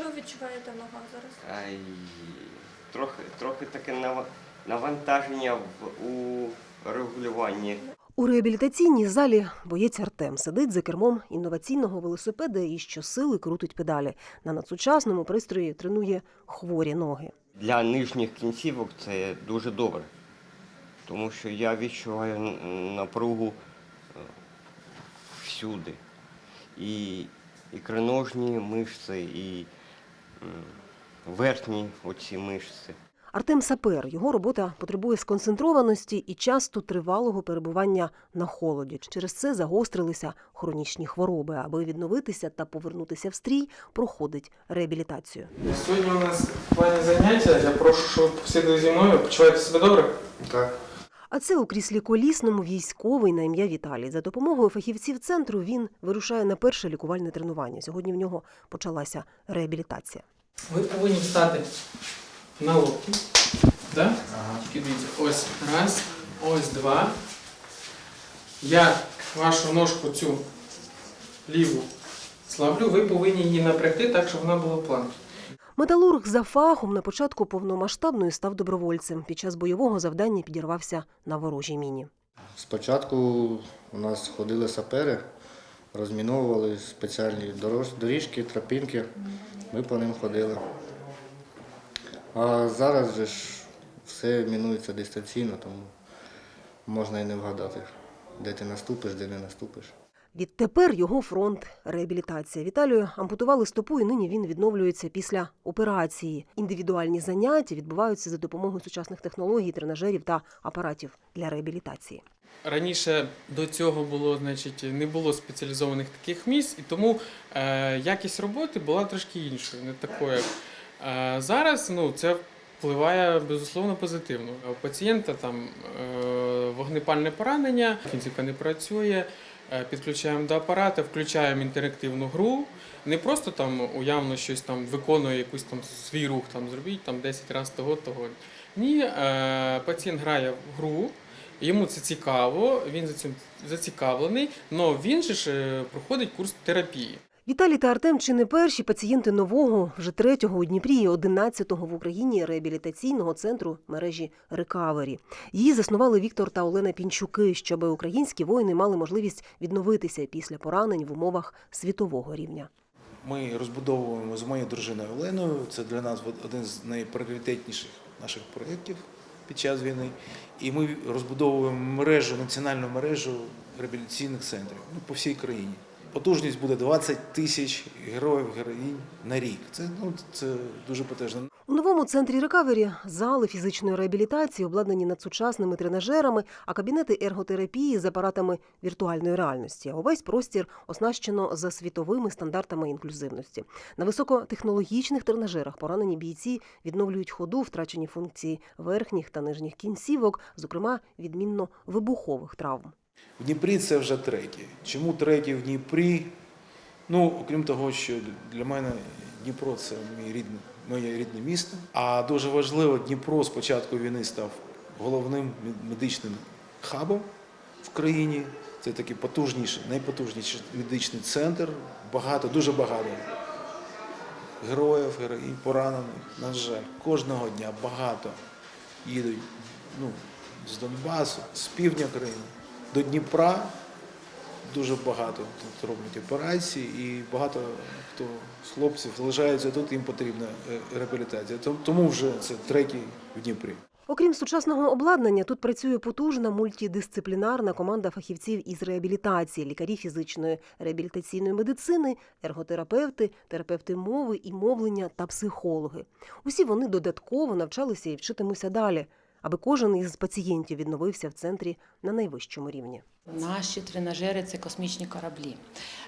Що ви відчуваєте в ногах зараз? Ай, трохи, трохи таке нав- навантаження в, у регулюванні. У реабілітаційній залі боєць Артем сидить за кермом інноваційного велосипеда і щосили крутить педалі. На надсучасному пристрої тренує хворі ноги. Для нижніх кінцівок це дуже добре, тому що я відчуваю напругу е, всюди. І ікроножні мишці, і верхні оці мишці. Артем сапер. Його робота потребує сконцентрованості і часто тривалого перебування на холоді. Через це загострилися хронічні хвороби. Аби відновитися та повернутися в стрій, проходить реабілітацію. Сьогодні у нас в плані заняття. Я прошу, щоб ви зі мною. Почуваєте себе добре? Так. А це у кріслі колісному військовий на ім'я Віталій. За допомогою фахівців центру він вирушає на перше лікувальне тренування. Сьогодні в нього почалася реабілітація. Ви повинні встати на локті. Да? Тільки дивіться. Ось раз, ось два. Я вашу ножку цю ліву слаблю, ви повинні її напрягти так, щоб вона була планка. Металург за фахом на початку повномасштабної став добровольцем. Під час бойового завдання підірвався на ворожій міні. Спочатку у нас ходили сапери, розміновували спеціальні дорож- доріжки, тропінки. Ми по ним ходили. А зараз же ж все мінується дистанційно, тому можна і не вгадати, де ти наступиш, де не наступиш. Відтепер його фронт реабілітація. Віталію ампутували стопу, і нині він відновлюється після операції. Індивідуальні заняття відбуваються за допомогою сучасних технологій, тренажерів та апаратів для реабілітації. Раніше до цього було, значить, не було спеціалізованих таких місць, і тому е, якість роботи була трошки іншою, не такою. Е, зараз ну, це впливає безусловно позитивно. У пацієнта там е, вогнепальне поранення, кінцівка не працює. е, Підключаємо до апарата, включаємо інтерактивну гру. Не просто там уявно щось там виконує якийсь там свій рух, там зробіть там 10 разів того, того. Ні, е, пацієнт грає в гру, Йому це цікаво, він за цим зацікавлений, але він же ж е, проходить курс терапії. Віталій та Артем чи не перші пацієнти нового, вже третього у Дніпрі і одинадцятого в Україні реабілітаційного центру мережі Рекавері. Її заснували Віктор та Олена Пінчуки, щоб українські воїни мали можливість відновитися після поранень в умовах світового рівня. Ми розбудовуємо з моєю дружиною Оленою. Це для нас один з найпріоритетніших наших проєктів під час війни. І ми розбудовуємо мережу, національну мережу реабілітаційних центрів ну, по всій країні. Потужність буде 20 тисяч героїв, героїнь на рік. Це, ну, це дуже потужно. У новому центрі рекавері зали фізичної реабілітації обладнані надсучасними тренажерами, а кабінети ерготерапії з апаратами віртуальної реальності. Увесь простір оснащено за світовими стандартами інклюзивності. На високотехнологічних тренажерах поранені бійці відновлюють ходу, втрачені функції верхніх та нижніх кінцівок, зокрема відмінно вибухових травм. В Дніпрі це вже третій. Чому третій в Дніпрі? Ну, окрім того, що для мене Дніпро це мій рідний, моє рідне місто. А дуже важливо, Дніпро з початку війни став головним медичним хабом в країні. Це такий потужніший, найпотужніший медичний центр. Багато, дуже багато героїв, героїнь, поранених. На жаль, кожного дня багато їдуть ну, з Донбасу, з півдня країни до Дніпра. Дуже багато тут роблять операцій, і багато хто з хлопців залишаються тут, їм потрібна е, реабілітація. Том- Тому вже це третій в Дніпрі. Окрім сучасного обладнання, тут працює потужна мультидисциплінарна команда фахівців із реабілітації, лікарі фізичної реабілітаційної медицини, ерготерапевти, терапевти мови і мовлення та психологи. Усі вони додатково навчалися і вчитимуться далі, аби кожен із пацієнтів відновився в центрі на найвищому рівні. Наші тренажери це космічні кораблі.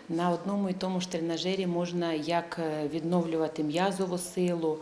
На одному і тому ж тренажері можна як е, відновлювати м'язову силу,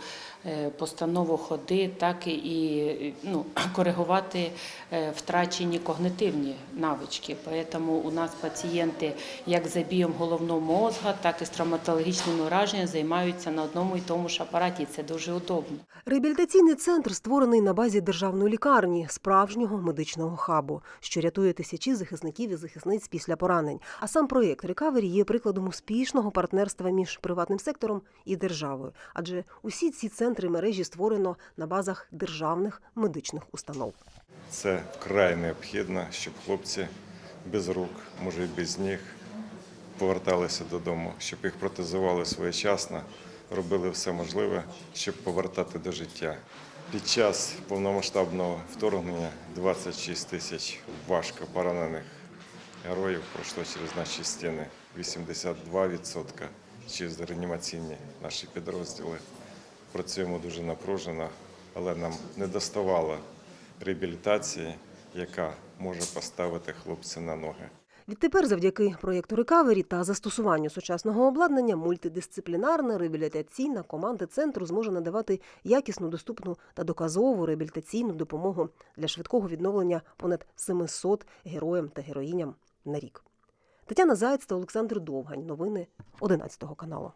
е, постанову ходи, так і ну, коригувати е, втрачені когнитивні навички. Тому у нас пацієнти як з забієм головного мозга, так і з травматологічними ураженнями займаються на одному і тому ж апараті. Це дуже удобно. Реабілітаційний центр створений на базі державної лікарні, справжнього медичного хабу, що рятує тисячі захисників захисників і захисниць після поранень. А сам проєкт Рекавері є прикладом успішного партнерства між приватним сектором і державою, адже усі ці центри мережі створено на базах державних медичних установ. Це вкрай необхідно, щоб хлопці без рук, може і без ніг, поверталися додому, щоб їх протезували своєчасно, робили все можливе, щоб повертати до життя. Під час повномасштабного вторгнення 26 тисяч важко поранених героїв пройшло через наші стіни. 82% через реанімаційні наші підрозділи. Працюємо дуже напружено, але нам не доставало реабілітації, яка може поставити хлопця на ноги. Відтепер, завдяки проєкту Рекавері та застосуванню сучасного обладнання, мультидисциплінарна реабілітаційна команда центру зможе надавати якісну, доступну та доказову реабілітаційну допомогу для швидкого відновлення понад 700 героям та героїням на рік. Тетяна Заєць та Олександр Довгань. Новини 11 каналу.